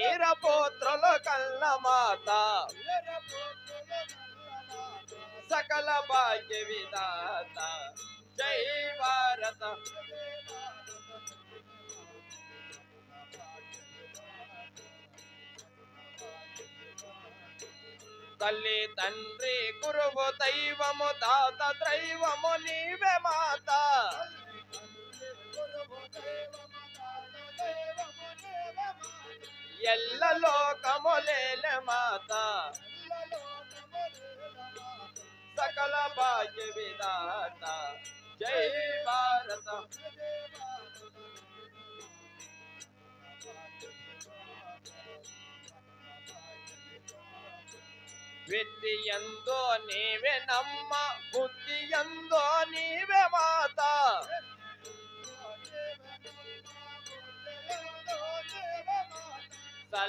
వీరపోత్రుల కళ్ళ మాత. సకల భాగ్య విధాత. జై భారత. తల్లి తండ్రి గురువు దైవము దాత దైవము నీ ఎల్ల లోకములేల మాత. సకల భాగ్య విధాత. జై భారత. విద్య ఎందో నీవే నమ్మ బుద్ధి ఎందో నీవే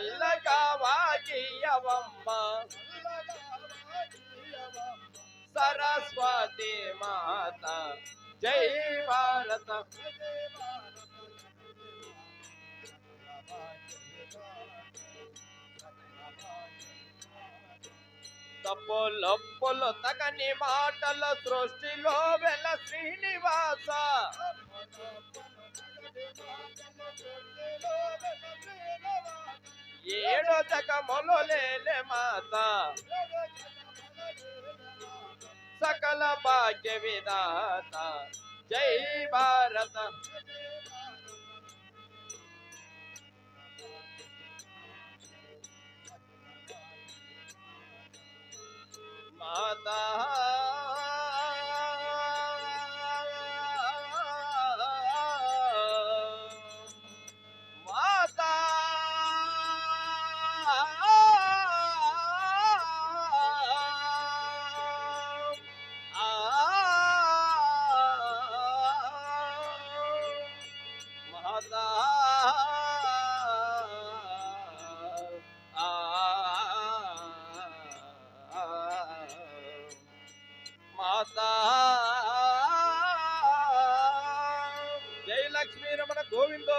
చల్లగా వాగియవమ్మ సరస్వతి మాత. జై భారత. తప్పులొప్పులు తగని మాటల సృష్టిలో వెల శ్రీనివాస. ఏడో జగములు లేలే మాత సకల భాగ్య విధాత జై భారత మాతా జై లక్ష్మీ రమణ గోవిందో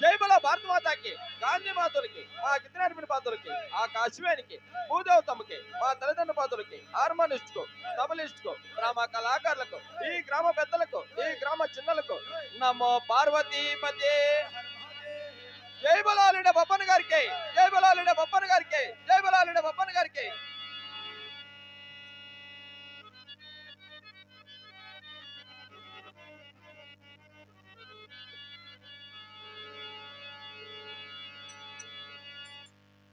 జై బల భారత మాతాకి గాంధీ మాతలకి మా కితనాడిపిన పాత్రలకి ఆ కాశీవానికి భూదేవతమ్మకి మా తల్లిదండ్రుల పాత్రలకి హార్మోనిస్టుకు తబలిస్టుకు గ్రామ కళాకారులకు ఈ గ్రామ పెద్దలకు ఈ గ్రామ చిన్నలకు నమో పార్వతీపతి. జై బలాలుడ బొప్పన గారికి జై బలాలుడ బొప్పన గారికి జై బలాలుడ బొప్పన గారికి.